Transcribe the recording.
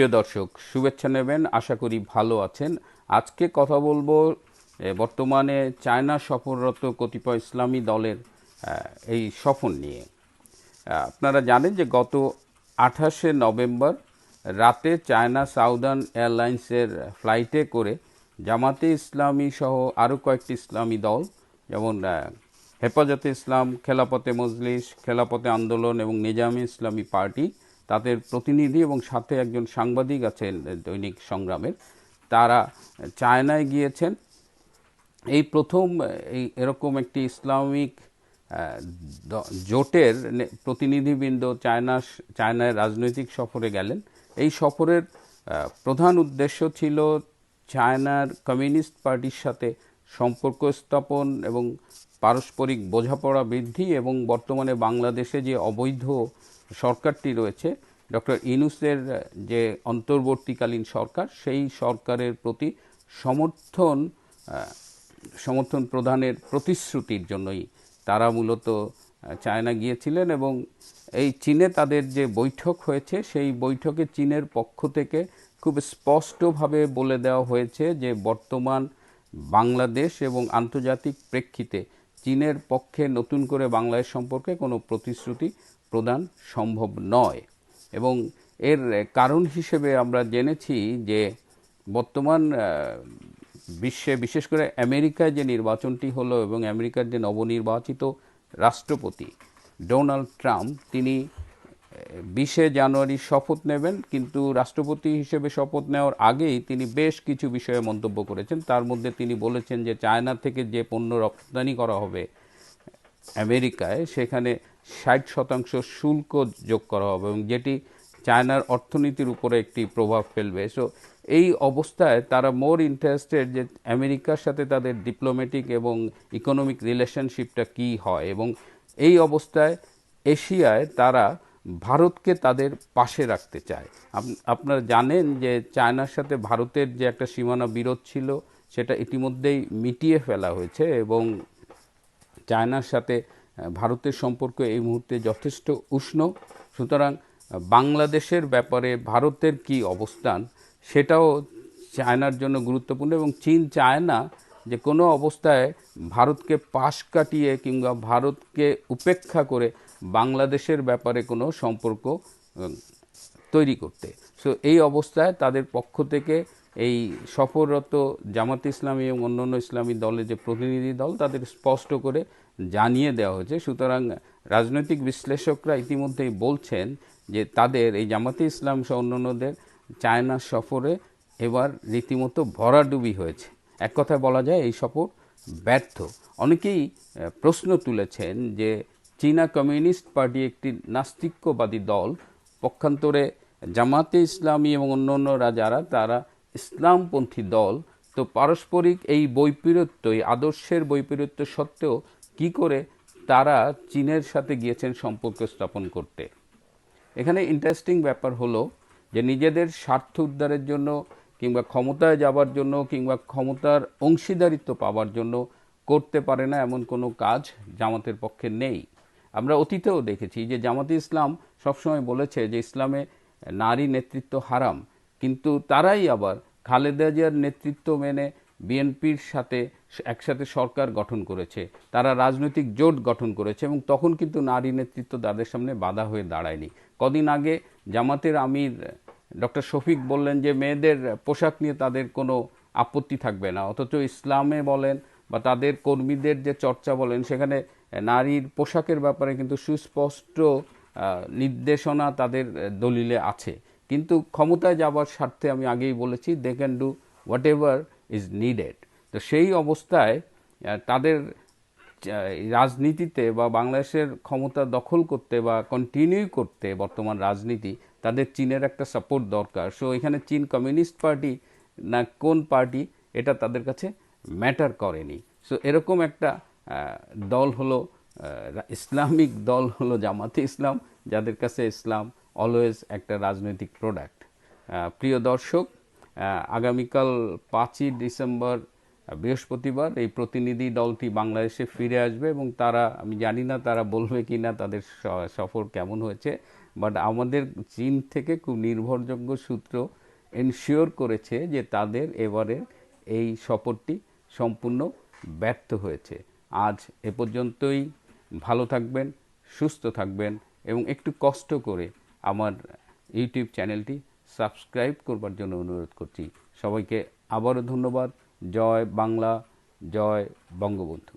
প্রিয় দর্শক, শুভেচ্ছা নেবেন, আশা করি ভালো আছেন। আজকে কথা বলব বর্তমানে চায়না সফররত কতিপয় ইসলামী দলের এই সফর নিয়ে। আপনারা জানেন যে গত আঠাশে নভেম্বর রাতে চায়না সাউদার্ন এয়ারলাইন্সের ফ্লাইটে করে জামাতে ইসলামী সহ আরও কয়েকটি ইসলামী দল, যেমন হেফাজতে ইসলাম খেলাপথে মজলিস খেলাপথে আন্দোলন এবং নিজামী ইসলামী পার্টি তাদের প্রতিনিধি এবং সাথে একজন সাংবাদিক আছেন দৈনিক সংগ্রামের। তারা চায়নায় গিয়েছেন। এই প্রথম, এই এরকম একটি ইসলামিক জোটের প্রতিনিধিবৃন্দ চায়না, চায়নায় রাজনৈতিক সফরে গেলেন। এই সফরের প্রধান উদ্দেশ্য ছিল চায়নার কমিউনিস্ট পার্টির সাথে সম্পর্ক স্থাপন এবং পারস্পরিক বোঝাপড়া বৃদ্ধি এবং বর্তমানে বাংলাদেশে যে অবৈধ সরকারটি রয়েছে। ডক্টর ইনুসের যে অন্তর্বর্তীকালীন সরকার, সেই সরকারের প্রতি সমর্থন সমর্থন প্রদানের প্রতিশ্রুতির জন্যই তারা মূলত চায়না গিয়েছিলেন এবং এই চীনে তাদের যে বৈঠক হয়েছে, সেই বৈঠকে চীনের পক্ষ থেকে খুব স্পষ্টভাবে বলে দেওয়া হয়েছে যে বর্তমান বাংলাদেশ এবং আন্তর্জাতিক প্রেক্ষিতে চীনের পক্ষে নতুন করে বাংলাদেশ সম্পর্কে কোনো প্রতিশ্রুতি প্রদান সম্ভব নয়। এবং এর কারণ হিসেবে আমরা জেনেছি যে বর্তমান বিশ্বে বিশেষ করে আমেরিকায় যে নির্বাচনটি হলো এবং আমেরিকার যে নবনির্বাচিত রাষ্ট্রপতি ডোনাল্ড ট্রাম্প, তিনি বিশে জানুয়ারি শপথ নেবেন। কিন্তু রাষ্ট্রপতি হিসেবে শপথ নেওয়ার আগেই তিনি বেশ কিছু বিষয়ে মন্তব্য করেছেন। তার মধ্যে তিনি বলেছেন যে চায়না থেকে যে পণ্য রপ্তানি করা হবে আমেরিকায়, সেখানে ষাট শতাংশ শুল্ক যোগ করা হবে এবং যেটি চায়নার অর্থনীতির উপরে একটি প্রভাব ফেলবে। সো এই অবস্থায় তারা মোর ইন্টারেস্টেড যে আমেরিকার সাথে তাদের ডিপ্লোম্যাটিক এবং ইকোনমিক রিলেশনশিপটা কি হয় এবং এই অবস্থায় এশিয়ায় তারা ভারতকে তাদের পাশে রাখতে চায়। আপ- আপনারা জানেন যে চায়নার সাথে ভারতের যে একটা সীমানা বিরোধ ছিল, সেটা ইতিমধ্যেই মিটিয়ে ফেলা হয়েছে এবং চায়নার সাথে ভারতের সম্পর্ক এই মুহূর্তে যথেষ্ট উষ্ণ। সুতরাং, বাংলাদেশের ব্যাপারে ভারতের কি অবস্থান সেটাও চায়নার জন্য গুরুত্বপূর্ণ এবং চীন চায় না যে কোনো অবস্থায় ভারতকে পাশ কাটিয়ে কিংবা ভারতকে উপেক্ষা করে বাংলাদেশের ব্যাপারে কোনো সম্পর্ক তৈরি করতে। সো এই অবস্থায় তাদের পক্ষ থেকে এই সফররত জামাত ইসলামী এবং অন্যান্য ইসলামী দলের যে প্রতিনিধি দল, তাদের স্পষ্ট করে জানিয়ে দেওয়া হয়েছে। সুতরাং রাজনৈতিক বিশ্লেষকরা ইতিমধ্যেই বলছেন যে তাদের এই জামাতে ইসলাম সহ অন্যান্যদের চায়না সফরে এবার রীতিমতো ভরাডুবি হয়েছে। এক কথায় বলা যায়, এই সফর ব্যর্থ। অনেকেই প্রশ্ন তুলেছেন যে চীনা কমিউনিস্ট পার্টি একটি নাস্তিক্যবাদী দল, পক্ষান্তরে জামাতে ইসলামী এবং অন্য অন্যান্যরা যারা তারা ইসলামপন্থী দল তো পারস্পরিক এই বৈপরীত্য এই আদর্শের বৈপরীত্য সত্ত্বেও কি করে তারা চীনের সাথে গিয়েছেন সম্পর্ক স্থাপন করতে? এখানে ইন্টারেস্টিং ব্যাপার হলো যে নিজেদের স্বার্থ উদ্ধারের জন্য কিংবা ক্ষমতায় যাবার জন্য কিংবা ক্ষমতার অংশীদারিত্ব পাওয়ার জন্য করতে পারে না এমন কোনো কাজ জামাতের পক্ষে নেই। আমরা অতীতেও দেখেছি যে জামাতে ইসলাম সবসময় বলেছে যে ইসলামে নারী নেতৃত্ব হারাম। কিন্তু তারাই আবার খালেদা জিয়ার নেতৃত্ব মেনে বিএনপির সাথে একসাথে সরকার গঠন করেছে। তারা রাজনৈতিক জোট গঠন করেছে এবং তখন কিন্তু নারী নেতৃত্ব তাদের সামনে বাধা হয়ে দাঁড়ায়নি। কদিন আগে জামাতের আমির ডক্টর শফিক বললেন যে, মেয়েদের পোশাক নিয়ে তাদের কোনো আপত্তি থাকবে না। অথচ ইসলামে বলেন বা তাদের কর্মীদের যে চর্চা বলেন, সেখানে নারীর পোশাকের ব্যাপারে কিন্তু সুস্পষ্ট নির্দেশনা তাদের দলিলে আছে। কিন্তু ক্ষমতায় যাবার স্বার্থে আমি আগেই বলেছি they can do whatever is needed তো সেই অবস্থায় তাদের রাজনীতিতে বা বাংলাদেশের ক্ষমতা দখল করতে বা কন্টিনিউ করতে বর্তমান রাজনীতি, তাদের চীনের একটা সাপোর্ট দরকার। সো এখানে চীন কমিউনিস্ট পার্টি না কোন পার্টি এটা তাদের কাছে ম্যাটার করেনি। সো এরকম একটা দল হলো ইসলামিক দল হলো জামাতে ইসলাম, যাদের কাছে ইসলাম অলওয়েজ একটা রাজনৈতিক প্রোডাক্ট প্রিয় দর্শক আগামীকাল পাঁচই ডিসেম্বর বৃহস্পতিবার এই প্রতিনিধি দলটি বাংলাদেশে ফিরে আসবে এবং তারা, আমি জানি না তারা বলবে কি না তাদের সফর কেমন হয়েছে বাট আমাদের চীন থেকে খুব নির্ভরযোগ্য সূত্র এনশিওর করেছে যে তাদের এবারে এই সফরটি সম্পূর্ণ ব্যর্থ হয়েছে। আজ এ পর্যন্তই, ভালো থাকবেন, সুস্থ থাকবেন এবং একটু কষ্ট করে আমার ইউটিউব চ্যানেলটি সাবস্ক্রাইব করবার জন্য অনুরোধ করছি। সবাইকে আবারও ধন্যবাদ। জয় বাংলা, জয় বঙ্গবন্ধু।